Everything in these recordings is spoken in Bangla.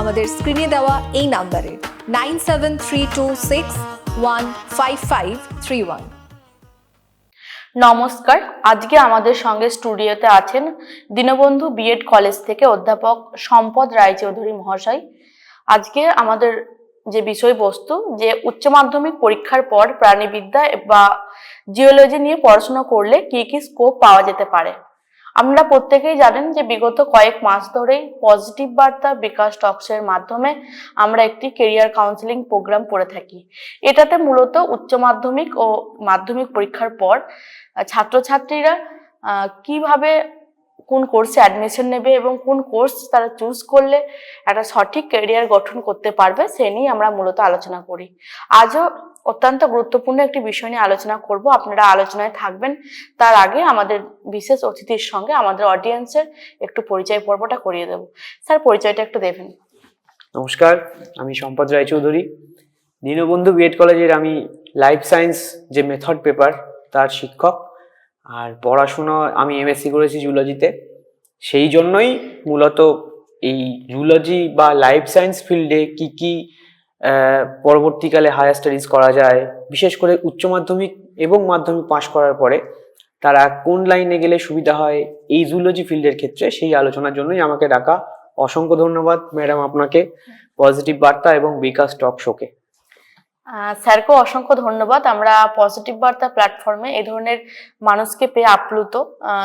আমাদের স্ক্রিনে দেওয়া এই নাম্বারে nine seven three two six one five five three one নমস্কার, আজকে আমাদের সঙ্গে স্টুডিওতে আছেন দীনবন্ধু বিএড কলেজ থেকে অধ্যাপক সম্পদ রায়চৌধুরী মহাশয়। আজকে আমাদের যে বিষয়বস্তু, যে উচ্চ মাধ্যমিক পরীক্ষার পর প্রাণীবিদ্যা বা জিওলজি নিয়ে পড়াশোনা করলে কি কি স্কোপ পাওয়া যেতে পারে? আমরা প্রত্যেকেই জানেন যে বিগত কয়েক মাস ধরেই পজিটিভ বার্তা বিকাশ টক্সের মাধ্যমে আমরা একটি কেরিয়ার কাউন্সিলিং প্রোগ্রাম করে থাকি। এটাতে মূলত উচ্চ মাধ্যমিক ও মাধ্যমিক পরীক্ষার পর ছাত্রছাত্রীরা কীভাবে কোন কোর্সে অ্যাডমিশন নেবে এবং কোন কোর্স তারা চুজ করলে একটা সঠিক ক্যারিয়ার গঠন করতে পারবে, সে নিয়ে আমরা মূলত আলোচনা করি। আজও অত্যন্ত গুরুত্বপূর্ণ একটি বিষয় নিয়ে আলোচনা করব। আপনারা আলোচনায় থাকবেন। তার আগে আমাদের বিশেষ অতিথির সঙ্গে আমাদের অডিয়েন্সের একটু পরিচয় পর্বটা করিয়ে দেব। স্যার, পরিচয়টা একটু দেবেন। নমস্কার, আমি সম্পদ রায়চৌধুরী। দীনবন্ধু বিএড কলেজের আমি লাইফ সায়েন্স যে মেথড পেপার তার শিক্ষক। আর পড়াশুনো আমি এমএসসি করেছি জুলজিতে সেই জন্যই মূলত এই জুলজি বা লাইফ সায়েন্স ফিল্ডে কি কি পরবর্তীকালে হায়ার স্টাডিজ করা যায়। বিশেষ করে উচ্চ মাধ্যমিক এবং মাধ্যমিক পাশ করার পরে তারা কোন লাইনে গেলে সুবিধা হয় এই জুলজি ফিল্ডের ক্ষেত্রে সেই আলোচনার জন্যই আমাকে ডাকা। অসংখ্য ধন্যবাদ ম্যাডাম আপনাকে। পজিটিভ বার্তা এবং বিকাশ টক শোকে স্যারকেও অসংখ্য ধন্যবাদ। আমরা পজিটিভ বার্তা প্ল্যাটফর্মে এই ধরনের মানুষকে পেয়ে আপ্লুত।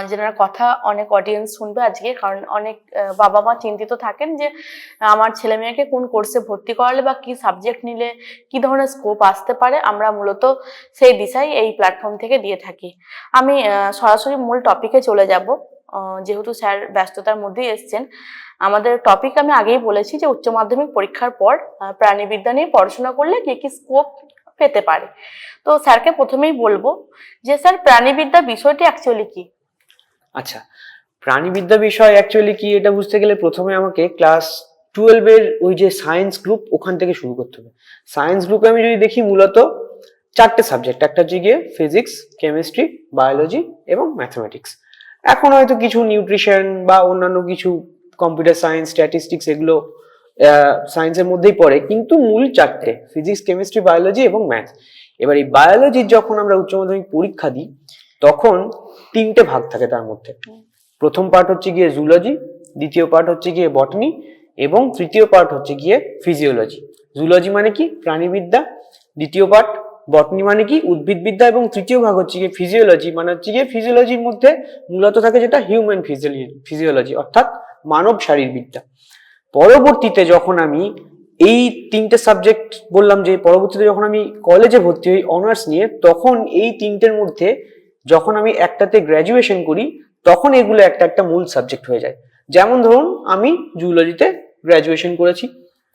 যেনার কথা অনেক অডিয়েন্স শুনবে আজকে, কারণ অনেক বাবা মা চিন্তিত থাকেন যে, আমার ছেলে মেয়েকে কোন কোর্সে ভর্তি করালে বা কি সাবজেক্ট নিলে কি ধরনের স্কোপ আসতে পারে, আমরা মূলত সেই দিশাই এই প্ল্যাটফর্ম থেকে দিয়ে থাকি। আমি সরাসরি মূল টপিকে চলে যাব। যেহেতু স্যার ব্যস্ততার মধ্যেই এসছেন, আমাদের টপিক আমি আগেই বলেছি যে উচ্চ মাধ্যমিক পরীক্ষার পর প্রাণীবিদ্যা নিয়ে পড়াশোনা করলে কি কি স্কোপ পেতে পারে। তো স্যারকে প্রথমেই বলব যে স্যার, প্রাণীবিদ্যা বিষয়টি অ্যাকচুয়ালি কি? আচ্ছা প্রাণীবিদ্যা বিষয় অ্যাকচুয়ালি কি এটা বুঝতে গেলে প্রথমে আমাকে ক্লাস টুয়েলভের ওই যে সায়েন্স গ্রুপ ওখান থেকে শুরু করতে হবে। সায়েন্স গ্রুপে আমি যদি দেখি মূলত চারটে সাবজেক্ট একটা হচ্ছে গিয়ে ফিজিক্স কেমিস্ট্রি বায়োলজি এবং ম্যাথমেটিক্স এখন হয়তো কিছু নিউট্রিশন বা অন্যান্য কিছু কম্পিউটার সায়েন্স স্ট্যাটিস্টিক্স এগুলো সায়েন্সের মধ্যেই পড়ে। কিন্তু মূল চারটে ফিজিক্স কেমিস্ট্রি বায়োলজি এবং ম্যাথ এবার এই বায়োলজির যখন আমরা উচ্চ মাধ্যমিক পরীক্ষা দিই, তখন তিনটে ভাগ থাকে তার মধ্যে। প্রথম পার্ট হচ্ছে গিয়ে জুলজি দ্বিতীয় পার্ট হচ্ছে গিয়ে বটনি এবং তৃতীয় পার্ট হচ্ছে গিয়ে ফিজিওলজি জুলজি মানে কি? প্রাণীবিদ্যা। দ্বিতীয় পার্ট বটনি মানে কি? উদ্ভিদবিদ্যা এবং তৃতীয় ভাগ হচ্ছে গিয়ে ফিজিওলজি মানে হচ্ছে গিয়ে ফিজিওলজির মধ্যে মূলত থাকে যেটা হিউম্যান ফিজিওলজি অর্থাৎ মানব শারীরবিদ্যা। পরবর্তীতে যখন আমি এই তিনটে সাবজেক্ট বললাম যে, পরবর্তীতে যখন আমি কলেজে ভর্তি হই অনার্স নিয়ে, তখন এই তিনটের মধ্যে যখন আমি একটাতে গ্র্যাজুয়েশন করি, তখন এগুলো একটা একটা মূল সাবজেক্ট হয়ে যায়। যেমন ধরুন, আমি জুলজিতে গ্র্যাজুয়েশন করেছি।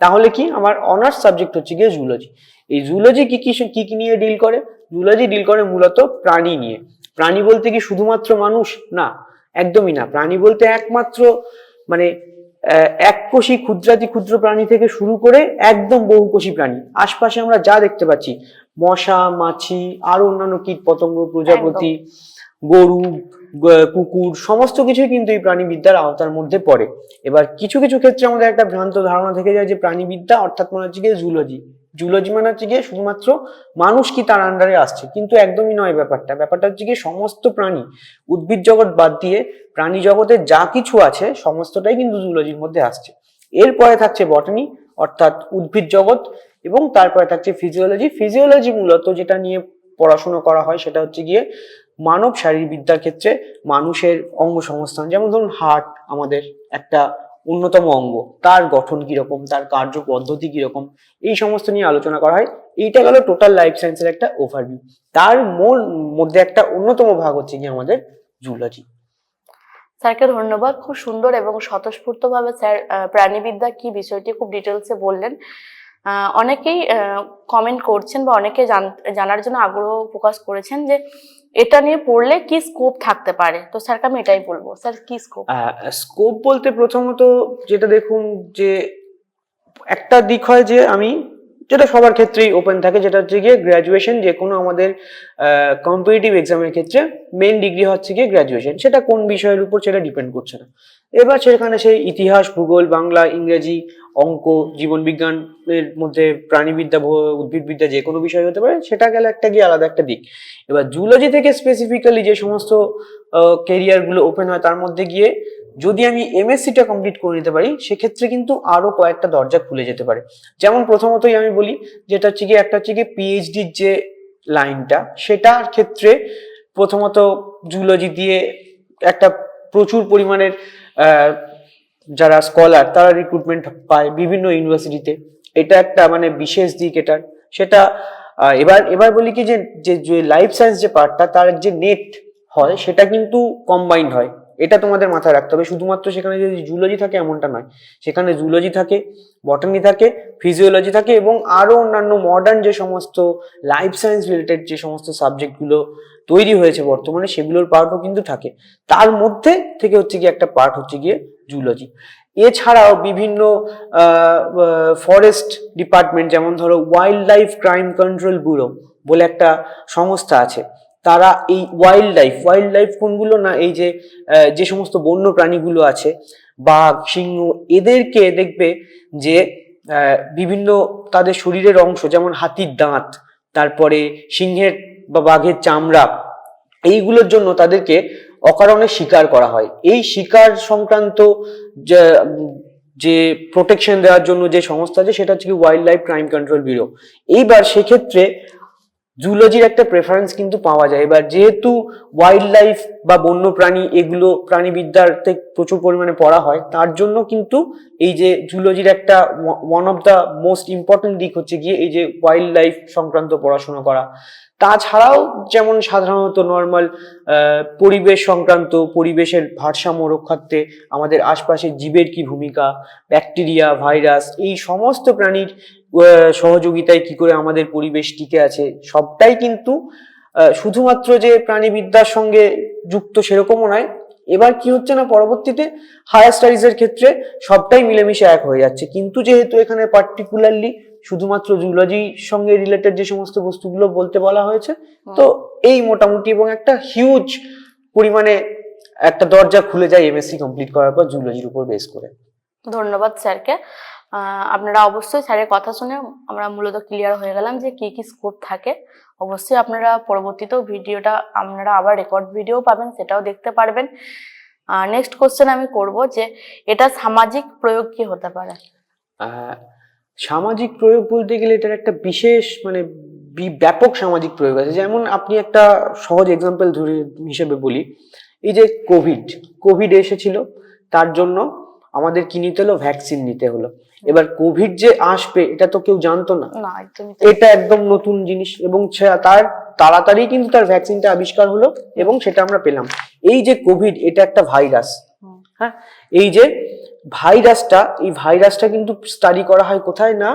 তাহলে কি? আমার অনার্স সাবজেক্ট হচ্ছে গিয়ে জুলজি এই জুলজি কি কি কি কি নিয়ে ডিল করে? জুলজি ডিল করে মূলত প্রাণী নিয়ে। প্রাণী বলতে কি শুধুমাত্র মানুষ? না একদমই না। প্রাণী বলতে একমাত্র মানে আহ, এককোষী ক্ষুদ্রাতি ক্ষুদ্র প্রাণী থেকে শুরু করে একদম বহুকোষী প্রাণী। আশপাশে আমরা যা দেখতে পাচ্ছি মশা মাছি আরও অন্যান্য কীট পতঙ্গ প্রজাপতি গরু কুকুর সমস্ত কিছুই কিন্তু এই প্রাণীবিদ্যার আওতার মধ্যে পড়ে। এবার কিছু কিছু ক্ষেত্রে আমাদের একটা ভ্রান্ত ধারণা থেকে যায় যে প্রাণীবিদ্যা অর্থাৎ মনে হচ্ছে গিয়ে জুলজি জুলজি মানে হচ্ছে গিয়ে শুধুমাত্র মানুষ কি তার আন্ডারে আসছে কিন্তু একদমই নয় ব্যাপারটা। ব্যাপারটা হচ্ছে গিয়ে সমস্ত প্রাণী উদ্ভিদ জগৎ বাদ দিয়ে প্রাণী জগতে যা কিছু আছে সমস্তটাই কিন্তু জুলজির মধ্যে আসছে। এরপরে থাকছে বটানি অর্থাৎ উদ্ভিদ জগৎ এবং তারপরে থাকছে ফিজিওলজি ফিজিওলজি মূলত যেটা নিয়ে পড়াশোনা করা হয় সেটা হচ্ছে গিয়ে মানব শারীরবিদ্যার ক্ষেত্রে মানুষের অঙ্গ সংস্থান যেমন ধরুন হার্ট আমাদের একটা অন্যতম অঙ্গ। তার গঠন কীরকম? তার কার্য পদ্ধতি কীরকম? এই সমস্ত নিয়ে আলোচনা করা হয়। এইটা গেল টোটাল লাইফ সায়েন্সের একটা ওভারভিউ তার মূল মধ্যে একটা অন্যতম ভাগ হচ্ছে গিয়ে আমাদের জুলজি স্যারকে ধন্যবাদ। খুব সুন্দর এবং স্বতঃস্ফূর্ত ভাবে স্যার প্রাণীবিদ্যা কি বিষয়টি খুব ডিটেলসে বললেন। অনেকেই কমেন্ট করছেন বা অনেকে জান- জানার জন্য আগ্রহ প্রকাশ করেছেন যে এটা নিয়ে পড়লে কি স্কোপ থাকতে পারে? তো স্যারকে আমি এটাই বলব। স্যার কি স্কোপ স্কোপ বলতে প্রথমত যেটা দেখুন যে একটা দিক হয় যে আমি যেটা সবার ক্ষেত্রেই ওপেন থাকে, যেটা হচ্ছে গিয়ে গ্র্যাজুয়েশন যে কোনো আমাদের কম্পিটিটিভ এক্সামের ক্ষেত্রে মেন ডিগ্রি হচ্ছে গিয়ে গ্র্যাজুয়েশন সেটা কোন বিষয়ের উপর সেটা ডিপেন্ড করছে না। এবার সেখানে সেই ইতিহাস, ভূগোল, বাংলা, ইংরেজি, অঙ্ক জীবনবিজ্ঞানের মধ্যে প্রাণীবিদ্যা উদ্ভিদবিদ্যা যে কোনো বিষয় হতে পারে, সেটা গেলে একটা গিয়ে আলাদা একটা দিক। এবার জুলজি থেকে স্পেসিফিক্যালি যে সমস্ত কেরিয়ারগুলো ওপেন হয়, তার মধ্যে গিয়ে যদি আমি এমএসসিটা কমপ্লিট করে নিতে পারি, সেক্ষেত্রে কিন্তু আরও কয়েকটা দরজা খুলে যেতে পারে। যেমন প্রথমতই আমি বলি, যেটা হচ্ছে গিয়ে, একটা হচ্ছে গিয়ে পিএইচডির যে লাইনটা, সেটার ক্ষেত্রে প্রথমত জুলজি দিয়ে একটা প্রচুর পরিমাণের যারা স্কলার তারা রিক্রুটমেন্ট পায় বিভিন্ন ইউনিভার্সিটিতে এটা একটা মানে বিশেষ দিক এটার। সেটা এবার এবার বলি কি যে যে লাইফ সায়েন্স যে পার্টটা তার যে নেট হয়, সেটা কিন্তু কম্বাইন্ড হয়। এটা তোমাদের মাথায় রাখতে হবে। শুধুমাত্র সেখানে যদি জুলজি থাকে এমনটা নয়। সেখানে জুলজি থাকে বটানি থাকে ফিজিওলজি থাকে এবং আরও অন্যান্য মডার্ন যে সমস্ত লাইফ সায়েন্স রিলেটেড যে সমস্ত সাবজেক্টগুলো তৈরি হয়েছে বর্তমানে, সেগুলোর পার্টও কিন্তু থাকে। তার মধ্যে থেকে হচ্ছে গিয়ে একটা পার্ট হচ্ছে গিয়ে জুলজি এছাড়াও বিভিন্ন ফরেস্ট ডিপার্টমেন্ট যেমন ধরো wild life crime control bureau বলে একটা সংস্থা আছে। তারা এই ওয়াইল্ড লাইফ ওয়াইল্ড লাইফ কোনগুলো না, এই যে যে সমস্ত বন্য প্রাণীগুলো আছে, বাঘ, সিংহ, এদেরকে দেখবে যে বিভিন্ন তাদের শরীরের অংশ, যেমন হাতির দাঁত, তারপরে সিংহের বা বাঘের চামড়া, এইগুলোর জন্য তাদেরকে অকারণে শিকার করা হয়। এই শিকার সংক্রান্ত যে- প্রোটেকশন দেওয়ার জন্য যে সংস্থা আছে, সেটা হচ্ছে কি wild life crime control bureau এইবার সেক্ষেত্রে জুলজির একটা প্রেফারেন্স কিন্তু পাওয়া যায়। এবার যেহেতু ওয়াইল্ড লাইফ বা বন্য প্রাণী এগুলো প্রাণীবিদ্যাতে প্রচুর পরিমাণে পড়া হয়, তার জন্য কিন্তু এই যে জুলজির একটা one of the most important দিক হচ্ছে গিয়ে এই যে ওয়াইল্ড লাইফ সংক্রান্ত পড়াশোনা করা। তাছাড়াও যেমন সাধারণত নর্মাল পরিবেশ সংক্রান্ত, পরিবেশের ভারসাম্য রক্ষার্থে আমাদের আশপাশের জীবের কি ভূমিকা ব্যাকটেরিয়া ভাইরাস এই সমস্ত প্রাণীর সহযোগিতায় কি করে আমাদের পরিবেশ টিকে আছে সবটাই কিন্তু শুধুমাত্র যে প্রাণীবিদ্যার সঙ্গে যুক্ত সেরকমও নয় এবার কি হচ্ছে না পরবর্তীতে হায়ার স্টাডিজ এর ক্ষেত্রে সবটাই মিলেমিশে এক হয়ে যাচ্ছে। কিন্তু যেহেতু এখানে পার্টিকুলারলি শুধুমাত্র জুলজির সঙ্গে রিলেটেড যে সমস্ত বস্তুগুলো বলতে বলা হয়েছে তো এই মোটামুটি এবং একটা হিউজ পরিমাণে একটা দরজা খুলে যায় এমএসসি কমপ্লিট করার পর জুলজির উপর বেস করে। ধন্যবাদ স্যারকে। আপনারা অবশ্যই স্যারের কথা শুনে আমরা মূলত ক্লিয়ার হয়ে গেলাম যে কি কি স্কোপ থাকে। অবশ্যই আপনারা পরবর্তীতেও ভিডিওটা আপনারা আবার রেকর্ড ভিডিও পাবেন, সেটাও দেখতে পারবেন। নেক্সট কোশ্চেন আমি করব যে এটা সামাজিক প্রয়োগ কি হতে পারে? সামাজিক প্রয়োগ বলতে গেলে এটার একটা বিশেষ মানে ব্যাপক সামাজিক প্রয়োগ আছে। যেমন আপনি একটা সহজ এক্সাম্পল ধরে, হিসেবে বলি। এই যে কোভিড কোভিড এসেছিল, তার জন্য আমাদের কি নিতে হলো? ভ্যাকসিন নিতে হলো। এবার কোভিড যে আসবে এটা তো কেউ জানতো না। এটা একদম নতুন জিনিস এবং তার তাড়াতাড়ি কিন্তু তার ভ্যাকসিনটা আবিষ্কার হলো এবং সেটা আমরা পেলাম। এই যে কোভিড এটা একটা ভাইরাস হ্যাঁ? এই যে ভাইরাসটা এই ভাইরাসটা কিন্তু স্টাডি করা হয় কোথায় না?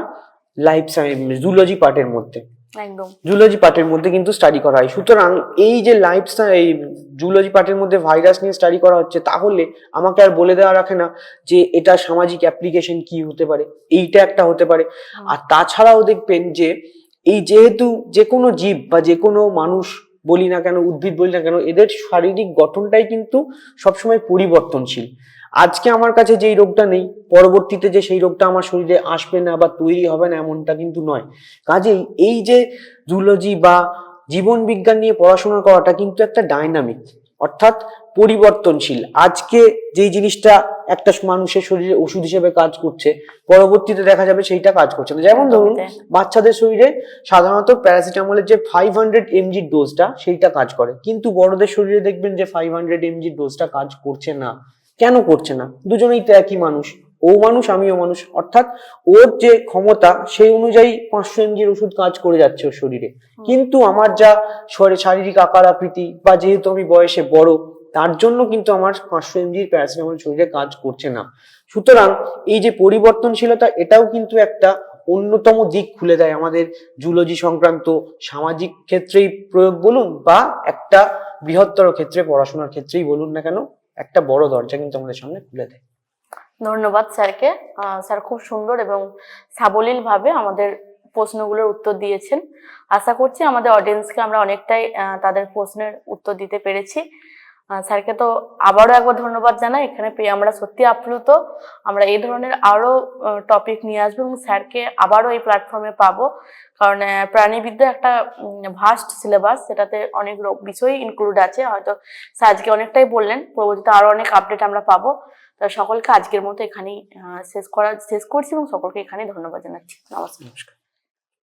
লাইফ সায়েন্স জুলজি পার্টের মধ্যে। একদম। জুলজি পার্টের মধ্যে কিন্তু স্টাডি করা হয়। সুতরাং এই যে লাইফ এই জুলজি পার্টের মধ্যে ভাইরাস নিয়ে স্টাডি করা হচ্ছে তাহলে আমাকে আর বলে দেওয়া রাখে না যে এটা সামাজিক অ্যাপ্লিকেশন কি হতে পারে এইটা একটা হতে পারে। আর তাছাড়াও দেখবেন যে এই যেহেতু যে কোনো জীব বা যে কোনো মানুষ বলি না কেন উদ্ভিদ বলি না কেন এদের শারীরিক গঠনটাই কিন্তু সবসময় পরিবর্তনশীল। আজকে আমার কাছে যেই রোগটা নেই পরবর্তীতে যে সেই রোগটা আমার শরীরে আসবে না বা তৈরি হবে না এমনটা কিন্তু নয়। কাজেই এই যে জুলজি বা জীবন বিজ্ঞান নিয়ে পড়াশোনা করাটা কিন্তু একটা ডাইনামিক অর্থাৎ পরিবর্তনশীল। আজকে যেই জিনিসটা একটা মানুষের শরীরে ওষুধ হিসেবে কাজ করছে পরবর্তীতে দেখা যাবে সেইটা কাজ করছে না। যেমন ধরুন বাচ্চাদের শরীরে সাধারণত প্যারাসিটামলের যে ফাইভ হান্ড্রেড এমজির ডোজটা সেইটা কাজ করে। কিন্তু বড়দের শরীরে দেখবেন যে ফাইভ হান্ড্রেড এমজির ডোজটা কাজ করছে না। কেন করছে না? দুজনেই তো একই মানুষ। ও মানুষ আমিও মানুষ। অর্থাৎ ওর যে ক্ষমতা সেই অনুযায়ী পাঁচশো এমজির ওষুধ কাজ করে যাচ্ছে ওর শরীরে। কিন্তু আমার যা শরীরে শারীরিক আকার আকৃতি বা যেহেতু আমি বয়সে বড় তার জন্য কিন্তু আমার পাঁচশো এমজির প্যারাসিটামল শরীরে কাজ করছে না। সুতরাং এই যে পরিবর্তনশীলতা এটাও কিন্তু একটা অন্যতম দিক খুলে দেয় আমাদের জুলজি সংক্রান্ত সামাজিক ক্ষেত্রেই প্রয়োগ বলুন বা একটা বৃহত্তর ক্ষেত্রে পড়াশোনার ক্ষেত্রেই বলুন না কেন একটা বড় দরজা কিন্তু আমাদের সামনে খুলে দেয়। ধন্যবাদ স্যারকে। স্যার খুব সুন্দর এবং সাবলীল ভাবে আমাদের প্রশ্নগুলোর উত্তর দিয়েছেন। আশা করছি আমাদের অডিয়েন্সকে আমরা অনেকটাই তাদের প্রশ্নের উত্তর দিতে পেরেছি। স্যারকে তো আবারও একবার ধন্যবাদ জানাই। এখানে পেয়ে আমরা সত্যি আপ্লুত। আমরা এই ধরনের আরও টপিক নিয়ে আসব এবং স্যারকে আবারও এই প্ল্যাটফর্মে পাবো। কারণ প্রাণীবিদ্যা একটা ভাস্ট সিলেবাস সেটাতে অনেক বিষয় ইনক্লুড আছে। হয়তো স্যার আজকে অনেকটাই বললেন। পরবর্তীতে আরও অনেক আপডেট আমরা পাবো। তা সকলকে আজকের মতো এখানেই শেষ করা, শেষ করছি এবং সকলকে এখানে ধন্যবাদ জানাচ্ছি। নমস্কার। নমস্কার।